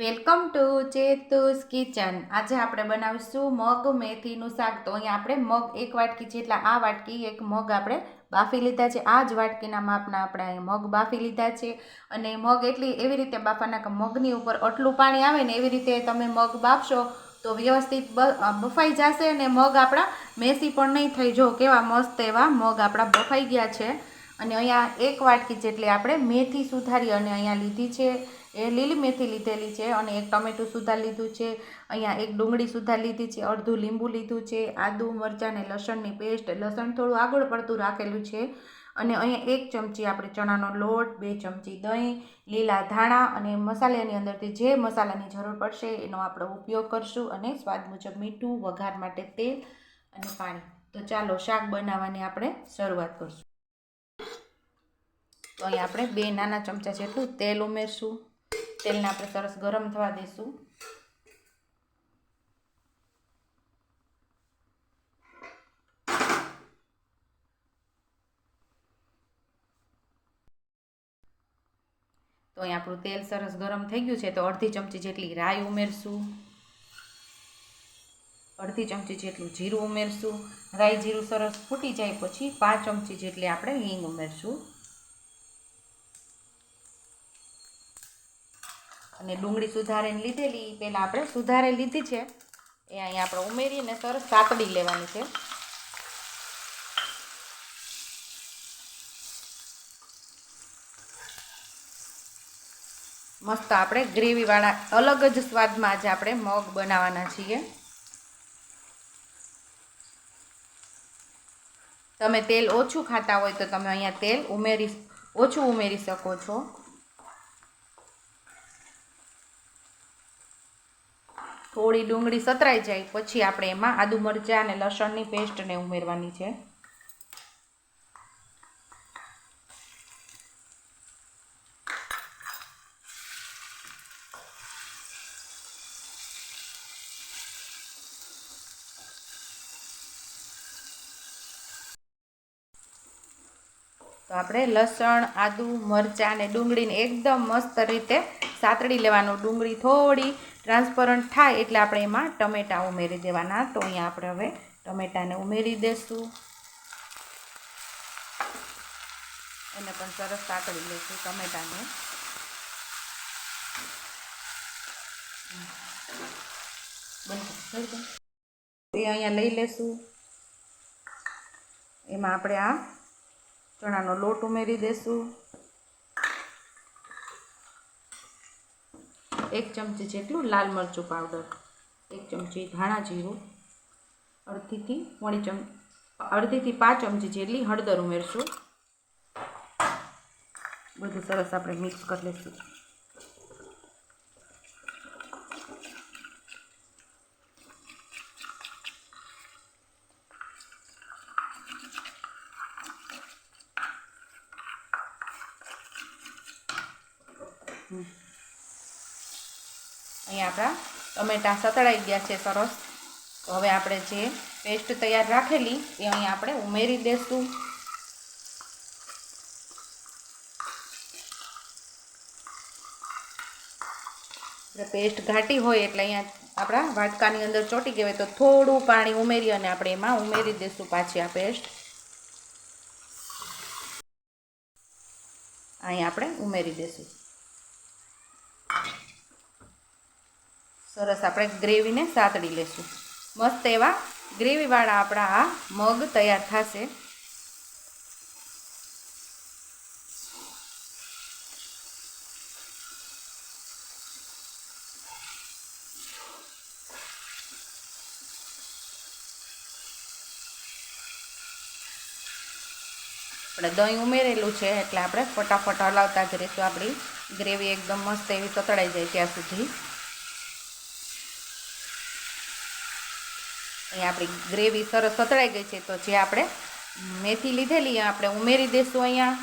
Welcome to ચેતુસ kitchen. આજે આપણે બનાવીશું મગ, મેથીનું શાક. તો અહીંયા આપણે મગ એક વાટકી જેટલા આ વાટકી, એક મગ આપણે બાફી લીધા છે. આ જ વાટકીના માપના આપણે અહીંયા મગ બાફી લીધા છે. અને મગ એટલી એવી રીતે બાફવાના કે મગની ઉપર આટલું પાણી આવે ને એવી રીતે તમે મગ બાફશો તો વ્યવસ્થિત બફાઈ જશે અને મગ આપણા મેસી પણ નહીં થઈ જો કેવા મસ્ત એવા મગ આપણા બફાઈ ગયા છે. અને અહીંયા એક વાટકી જેટલી આપણે મેથી સુધારી અને અહીંયા લીધી છે. એ લીલી મેથી લીધેલી છે અને એક ટમેટું સુધાર લીધું છે. અહીંયા એક ડુંગળી સુધાર લીધી છે, અડધું લીંબુ લીધું છે, આદુ, મરચાં ને લસણની પેસ્ટ. લસણ થોડું આગળ પડતું રાખેલું છે અને અહીંયા એક ચમચી આપણે ચણાનો લોટ, બે ચમચી દહીં, લીલા ધાણા અને મસાલાની અંદરથી જે મસાલાની જરૂર પડશે એનો આપણે ઉપયોગ કરશું અને સ્વાદ મુજબ મીઠું, વઘાર માટે તેલ અને પાણી. તો ચાલો શાક બનાવવાની આપણે શરૂઆત કરશું. તો અહીં આપણે બે નાના ચમચા જેટલું તેલ ઉમેરશું. તેલને આપણે સરસ ગરમ થવા દઈશું તો અહીં આપણું તેલ સરસ ગરમ થઈ ગયું છે, તો અડધી ચમચી જેટલી રાઈ ઉમેરશું. અડધી ચમચી જેટલું જીરું ઉમેરશું. રાઈ જીરું સરસ ફૂટી જાય પછી પાંચ ચમચી જેટલી આપણે હિંગ ઉમેરશું. અને ડુંગળી સુધારીને લીધેલી પહેલાં આપણે સુધારે લીધી છે. એ અહીંયા આપણે ઉમેરીને સરસ સાતડી લેવાની છે. મસ્ત આપણે ગ્રેવીવાળા, અલગ જ સ્વાદમાં આજે આપણે મગ બનાવવાના છીએ. તમે તેલ ઓછું ખાતા હોય તો તમે અહીંયા તેલ ઉમેરી, ઓછું ઉમેરી શકો છો. થોડી ડુંગળી સતરાઈ જાય, પછી આપણે એમાં આદુ મરચાં અને લસણની પેસ્ટને ઉમેરવાની છે. તો આપણે લસણ, આદુ, મરચાં અને ડુંગળીને એકદમ મસ્ત રીતે સાતડી લેવાનું. ડુંગળી થોડી ટ્રાન્સપરન્ટ થાય એટલે આપણે એમાં ટમેટાં ઉમેરી દેવાના. તો અહીંયા આપણે હવે ટમેટાને ઉમેરી દઈશું એને પણ સરસ સાતડી લઈશું ટમેટાને. એ અહીંયા લઈ લેશું. એમાં આપણે આ ચણાનો લોટ ઉમેરી દેશું. એક ચમચી જેટલું લાલ મરચું પાવડર એક ચમચી ધાણા જીરું, અડધીથી મોડી ચમ, અડધીથી પાંચ ચમચી જેટલી હળદર ઉમેરશું. બધું સરસ આપણે મિક્સ કરી લઈશું અહીંયા આપણા ટમેટાં સતળાઈ ગયા છે સરસ. તો હવે આપણે જે પેસ્ટ તૈયાર રાખેલી એ અહીંયા આપણે ઉમેરી દઈશું પેસ્ટ ઘાટી હોય એટલે અહીંયા આપણા વાટકાની અંદર ચોટી ગઈ તો થોડું પાણી ઉમેરી અને આપણે એમાં ઉમેરી દઈશું પાછી આ પેસ્ટ. અહીંયા આપણે ઉમેરી દઈશું સરસ, આપણે ગ્રેવીને સાતડી લેશું. મસ્ત એવા ગ્રેવીવાળા આપણા આ મગ તૈયાર થશે. આપણે દહીં ઉમેરેલું છે, એટલે આપણે ફટાફટ હલાવતા જ રહીશું. આપણી ગ્રેવી એકદમ મસ્ત એવી સતળાઈ જાય ત્યાં સુધી. અહીંયા આપણી ગ્રેવી સરસ સતળાઈ ગઈ છે, તો જે આપણે મેથી લીધેલી આપણે ઉમેરી દઈશું અહીંયા.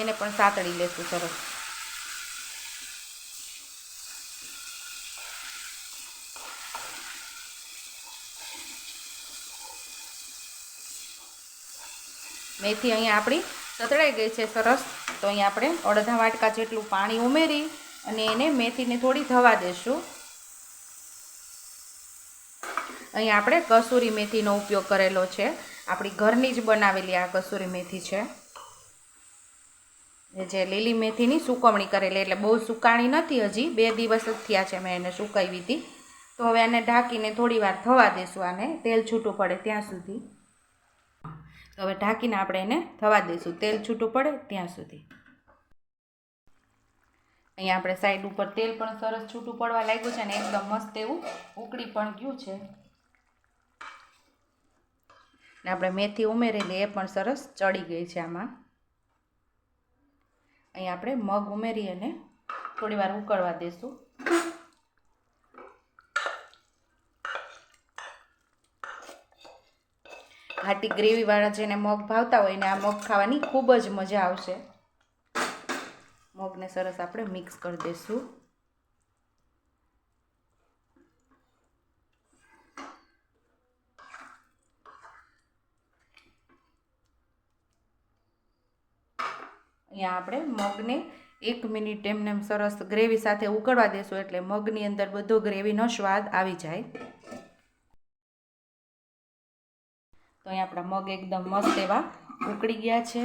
એને પણ સાતળી લેશું સરસ. મેથી અહીંયા આપણી સતળાઈ ગઈ છે સરસ. તો અહીંયા આપણે અડધા વાટકા જેટલું પાણી ઉમેરી અને એને મેથીને થોડી થવા દેશું. અહીં આપણે કસૂરી મેથીનો ઉપયોગ કરેલો છે. આપણી ઘરની જ બનાવેલી આ કસૂરી મેથી છે. જે લીલી મેથીની સુકવણી કરેલી, એટલે બહુ સુકાણી નથી હજી, બે દિવસ જ થયા છે મેં એને સુકાવી હતી. તો હવે આને ઢાંકીને થોડી વાર થવા દેશું આને, તેલ છૂટું પડે ત્યાં સુધી. તો હવે ઢાંકીને આપણે એને થવા દઈશું તેલ છૂટું પડે ત્યાં સુધી. અહીંયા આપણે સાઈડ ઉપર તેલ પણ સરસ છૂટું પડવા લાગ્યું છે અને એકદમ મસ્ત એવું ઉકળી પણ ગયું છે. ને આપણે મેથી ઉમેરેલી એ પણ સરસ ચડી ગઈ છે આમાં. અહીં આપણે મગ ઉમેરી અને થોડી વાર ઉકળવા દઈશું ઘાટી ગ્રેવીવાળા જેને મગ ભાવતા હોય ને આ મગ ખાવાની ખૂબ જ મજા આવશે. મગને સરસ આપણે મિક્સ કરી દઈશું અહીંયા આપણે મગને એક મિનિટ એમને એમ સરસ ગ્રેવી સાથે ઉકળવા દેશું એટલે મગની અંદર બધો ગ્રેવીનો સ્વાદ આવી જાય. તો અહીં આપણા મગ એકદમ મસ્ત એવા ઉકળી ગયા છે.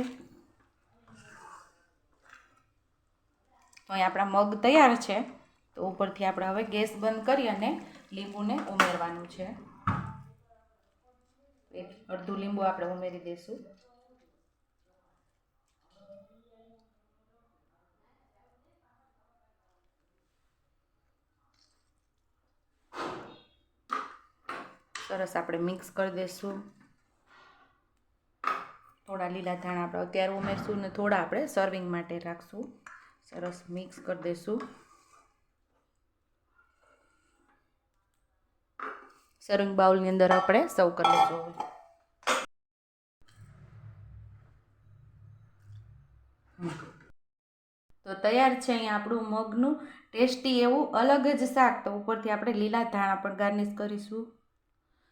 તો અહીં આપણા મગ તૈયાર છે. તો ઉપરથી આપણે હવે ગેસ બંધ કરી અને લીંબુને ઉમેરવાનું છે. અડધું લીંબુ આપણે ઉમેરી દઈશું સરસ આપણે મિક્સ કરી દઈશું થોડા લીલા ધાણા આપણે અત્યારે ઉમેરશું ને થોડા આપણે સર્વિંગ માટે રાખશું. સરસ મિક્સ કરી દઈશું સર્વિંગ બાઉલની અંદર આપણે સર્વ કરી લઈશું તો તૈયાર છે અહીંયા આપણું મગનું ટેસ્ટી એવું અલગ જ શાક. તો ઉપરથી આપણે લીલા ધાણા પણ ગાર્નિશ કરીશું.